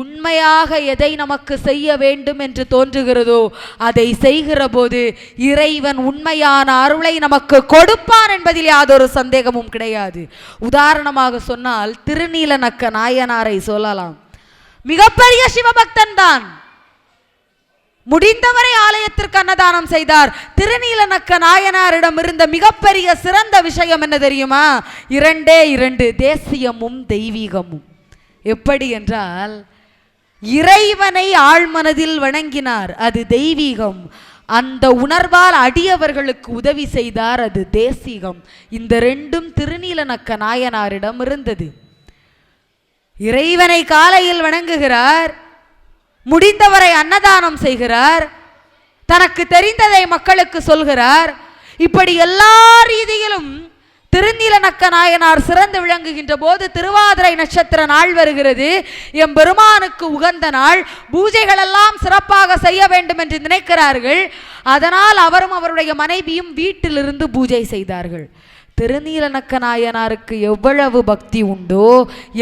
உண்மையாக எதை நமக்கு செய்ய வேண்டும் என்று தோன்றுகிறதோ அதை செய்கிற போது இறைவன் உண்மையான அருளை நமக்கு கொடுப்பான் என்பதில் யாதொரு சந்தேகமும் கிடையாது. உதாரணமாக சொன்னால் திருநீலநக்க நாயனாரை சொல்லலாம். மிகப்பெரிய சிவபக்தன் தான். முடிந்தவரை ஆலயத்திற்கு அன்னதானம் செய்தார். திருநீலநக்க நாயனாரிடம் இருந்த மிகப்பெரிய சிறந்த விஷயம் என்ன தெரியுமா? இரண்டே இரண்டு தேசியமும் தெய்வீகமும். எப்படி என்றால் இறைவனை ஆழ்மனதில் வணங்கினார். அது தெய்வீகம். அந்த உணர்வால் அடியவர்களுக்கு உதவி செய்தார். அது தேசிகம். இந்த ரெண்டும் திருநீலநக்க நாயனாரிடம் இருந்தது. இறைவனை காலையில் வணங்குகிறார். முடிந்தவரை அன்னதானம் செய்கிறார். தனக்கு தெரிந்ததை மக்களுக்கு சொல்கிறார். இப்படி எல்லா ரீதியிலும் திருநீலநக்க நாயனார் சிறந்து விளங்குகின்ற போது திருவாதிரை நட்சத்திர நாள் வருகிறது. எம்பெருமானுக்கு உகந்த நாள். பூஜைகளெல்லாம் சிறப்பாக செய்ய வேண்டும் என்று நினைக்கிறார்கள். அதனால் அவரும் அவருடைய மனைவியும் வீட்டிலிருந்து பூஜை செய்தார்கள். திருநீலநக்க நாயனாருக்கு எவ்வளவு பக்தி உண்டோ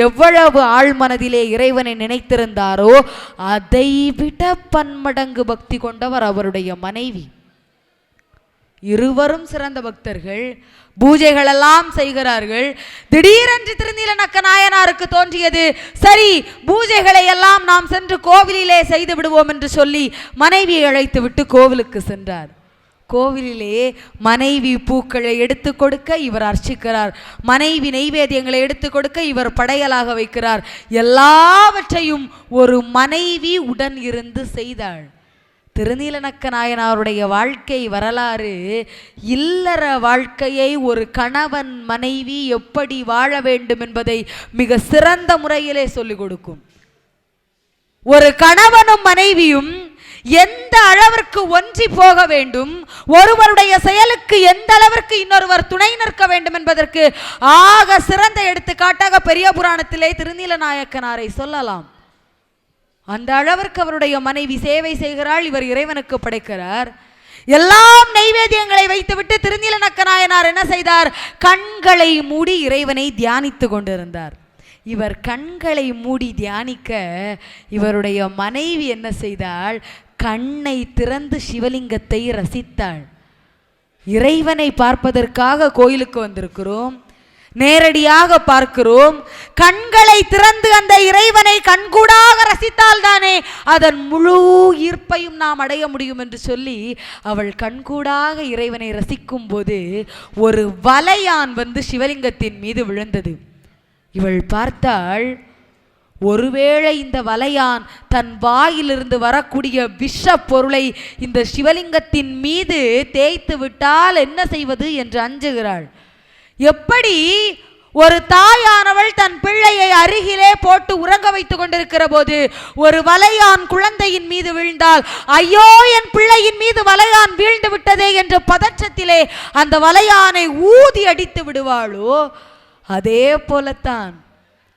எவ்வளவு ஆழ்மனதிலே இறைவனை நினைத்திருந்தாரோ அதை விட பன்மடங்கு பக்தி கொண்டவர் அவருடைய மனைவி. இருவரும் சிறந்த பக்தர்கள். பூஜைகளெல்லாம் செய்கிறார்கள். திடீரென்று திருநீலநக்க நாயனாருக்கு தோன்றியது. சரி பூஜைகளை எல்லாம் நாம் சென்று கோவிலிலே செய்து விடுவோம் என்று சொல்லி மனைவியை அழைத்து விட்டு கோவிலுக்கு சென்றார். கோவிலிலே மனைவி பூக்களை எடுத்து கொடுக்க இவர் அர்ச்சிக்கிறார். மனைவி நைவேத்தியங்களை எடுத்து கொடுக்க இவர் படையலாக வைக்கிறார். எல்லாவற்றையும் ஒரு மனைவி உடன் இருந்து செய்தாள். திருநீலநக்க நாயனாருடைய வாழ்க்கை வரலாறு இல்லற வாழ்க்கையை ஒரு கணவன் மனைவி எப்படி வாழ வேண்டும் என்பதை மிக சிறந்த முறையிலே சொல்லிக் கொடுக்கும். ஒரு கணவனும் மனைவியும் எந்த அளவிற்கு ஒன்றி போக வேண்டும் ஒருவருடைய செயலுக்கு எந்த அளவிற்கு இன்னொருவர் துணை நிற்க வேண்டும் என்பதற்கு ஆக சிறந்த எடுத்துக்காட்டாக பெரிய புராணத்திலே திருநீலநாயக்கனாரை சொல்லலாம். அந்த அளவிற்கு அவருடைய மனைவி சேவை செய்கிறாள் இவர் இறைவனுக்கு படைக்கிறார். எல்லாம் நைவேத்தியங்களை வைத்துவிட்டு திருநீல நக்கநாயனார் என்ன செய்தார்? கண்களை மூடி இறைவனை தியானித்து கொண்டிருந்தார். இவர் கண்களை மூடி தியானிக்க இவருடைய மனைவி என்ன செய்தாள்? கண்ணை திறந்து சிவலிங்கத்தை ரசித்தாள். இறைவனை பார்ப்பதற்காக கோயிலுக்கு வந்திருக்கிறோம். நேரடியாக பார்க்கிறோம். கண்களை திறந்து அந்த இறைவனை கண்கூடாக ரசித்தால் தானே அதன் முழு ஈர்ப்பையும் நாம் அடைய முடியும் என்று சொல்லி அவள் கண்கூடாக இறைவனை ரசிக்கும் போது ஒரு வலையான் வந்து சிவலிங்கத்தின் மீது விழுந்தது. இவள் பார்த்தாள் ஒருவேளை இந்த வலையான் தன் வாயிலிருந்து வரக்கூடிய விஷ பொருளை இந்த சிவலிங்கத்தின் மீது தேய்த்து விட்டால் என்ன செய்வது? என்று அஞ்சுகிறாள். எப்படி ஒரு தாயானவள் தன் பிள்ளையை அருகிலே போட்டு உறங்க வைத்துக் கொண்டிருக்கிற போது ஒரு வலையான் குழந்தையின் மீது விழுந்தால் ஐயோ என் பிள்ளையின் மீது வலையான் வீழ்ந்து விட்டதே என்ற பதற்றத்திலே அந்த வலையானை ஊதி அடித்து விடுவாளோ? அதே போலத்தான்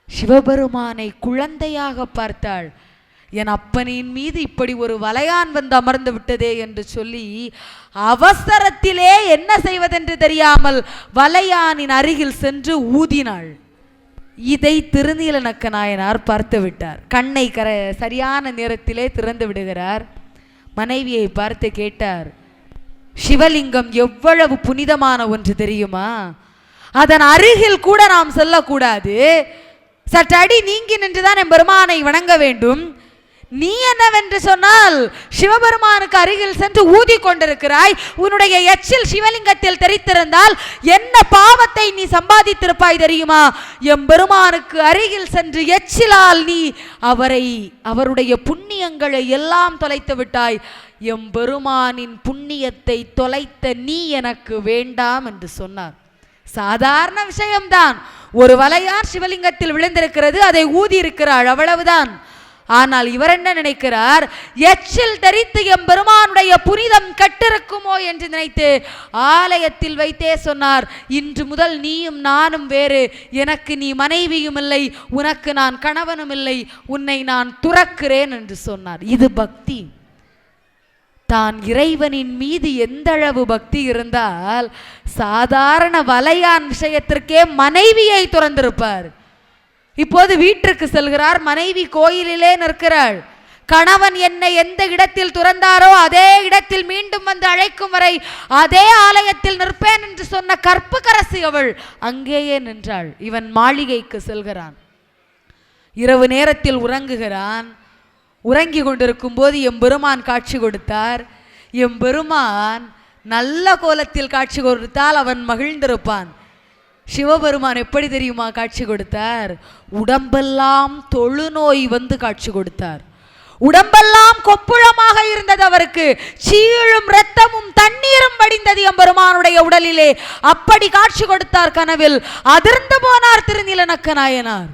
சிவபெருமானை குழந்தையாக பார்த்தாள். என் அப்பனின் மீது இப்படி ஒரு வலையான் வந்து அமர்ந்து விட்டதே என்று சொல்லி அவசரத்திலே என்ன செய்வதென்று தெரியாமல் வலையானின் அருகில் சென்று ஊதினாள். இதை திருநீலனக்க நாயனார் பார்த்து விட்டார். கண்ணை கர சரியான நேரத்திலே திறந்து விடுகிறார். மனைவியை பார்த்து கேட்டார் சிவலிங்கம் எவ்வளவு புனிதமான ஒன்று தெரியுமா? அதன் அருகில் கூட நாம் செல்லக்கூடாது. சற்று அடி நீங்கி நின்றுதான் என் பெருமானை வணங்க வேண்டும். நீ என்னவென்று சொன்னால் சிவபெருமானுக்கு அருகில் சென்று ஊதி கொண்டிருக்கிறாய். உன்னுடைய எச்சில் சிவலிங்கத்தில் தெரித்திருந்தால் என்ன பாவத்தை நீ சம்பாதித்திருப்பாய் தெரியுமா? எம்பெருமானுக்கு அருகில் சென்று எச்சிலால் நீ அவரை அவருடைய புண்ணியங்களை எல்லாம் தொலைத்து விட்டாய். எம்பெருமானின் புண்ணியத்தை தொலைத்த நீ எனக்கு வேண்டாம் என்று சொன்னார். சாதாரண விஷயம்தான். ஒரு வலையார் சிவலிங்கத்தில் விழுந்திருக்கிறது அதை ஊதி இருக்கிறாள் அவ்வளவுதான். ஆனால் இவர் என்ன நினைக்கிறார்? எச்சில் தரித்து எம் பெருமானுடைய புனிதம் கட்டிருக்குமோ என்று நினைத்து ஆலயத்தில் வைத்தே சொன்னார் இன்று முதல் நீயும் நானும் வேறு. எனக்கு நீ மனைவியும் இல்லை. உனக்கு நான் கணவனும் இல்லை. உன்னை நான் துறக்கிறேன் என்று சொன்னார். இது பக்தி. தான் இறைவனின் மீது எந்த அளவு பக்தி இருந்தால் சாதாரண வலையான் விஷயத்திற்கே மனைவியை துறந்திருப்பார். இப்போது வீட்டிற்கு செல்கிறார். மனைவி கோயிலிலே நிற்கிறாள். கணவன் என்னை எந்த இடத்தில் துறந்தாரோ அதே இடத்தில் மீண்டும் வந்து அழைக்கும் வரை அதே ஆலயத்தில் நிற்பேன் என்று சொன்ன கற்புக்கரசி அவள் அங்கேயே நின்றாள். இவன் மாளிகைக்கு செல்கிறான். இரவு நேரத்தில் உறங்குகிறான். உறங்கி கொண்டிருக்கும் போது எம்பெருமான் காட்சி கொடுத்தார். எம்பெருமான் நல்ல கோலத்தில் காட்சி கொடுத்தால் அவன் மகிழ்ந்திருப்பான். சிவபெருமான் எப்படி தெரியுமா காட்சி கொடுத்தார்? உடம்பெல்லாம் தொழுநோய் வந்து காட்சி கொடுத்தார். உடம்பெல்லாம் கொப்புளமாக இருந்தது அவருக்கு. சீழும் இரத்தமும் தண்ணீரும் வடிந்தது எம்பெருமானுடைய உடலிலே. அப்படி காட்சி கொடுத்தார் கனவில். அதிர்ந்து போனார் திருநிலநக்க நாயனார்.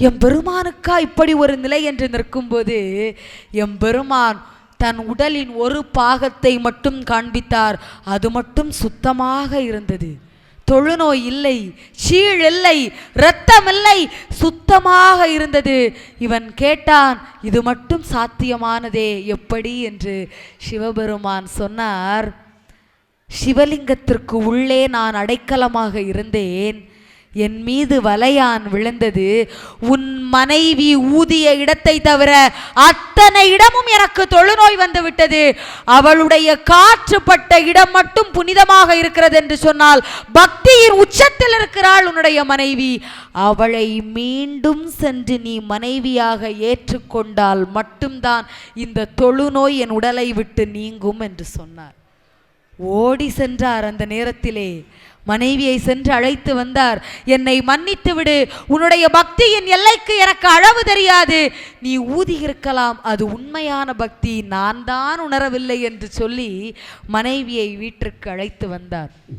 எம்பெருமானுக்கா இப்படி ஒரு நிலை என்று நிற்கும்போது போது எம்பெருமான் தன் உடலின் ஒரு பாகத்தை மட்டும் காண்பித்தார். அது மட்டும் சுத்தமாக இருந்தது. தொழுநோய் இல்லை சீழ் இல்லை இரத்தம் இல்லை சுத்தமாக இருந்தது. இவன் கேட்டான் இது மட்டும் சாத்தியமானதே எப்படி? என்று சிவபெருமான் சொன்னார் சிவலிங்கத்திற்கு உள்ளே நான் அடைக்கலமாக இருந்தேன். என் மீது வலையான் விழுந்தது. உன் மனைவி ஊதிய இடத்தை தவிர அத்தனை இடமும் எனக்கு தொழுநோய் வந்து விட்டது. அவளுடைய காற்றுப்பட்ட இடம் மட்டும் புனிதமாக இருக்கிறது என்று சொன்னால் பக்தியின் உச்சத்தில் இருக்கிறாள் உன்னுடைய மனைவி. அவளை மீண்டும் சென்று நீ மனைவியாக ஏற்றுக்கொண்டால் மட்டும்தான் இந்த தொழுநோய் என் உடலை விட்டு நீங்கும் என்று சொன்னார். ஓடி சென்றார் அந்த நேரத்திலே. மனைவியை சென்று அழைத்து வந்தார். என்னை மன்னித்து விடு. உன்னுடைய பக்தியின் எல்லைக்கு எனக்கு அளவு தெரியாது. நீ ஊதி இருக்கலாம். அது உண்மையான பக்தி. நான் தான் உணரவில்லை என்று சொல்லி மனைவியை வீட்டிற்கு அழைத்து வந்தார்.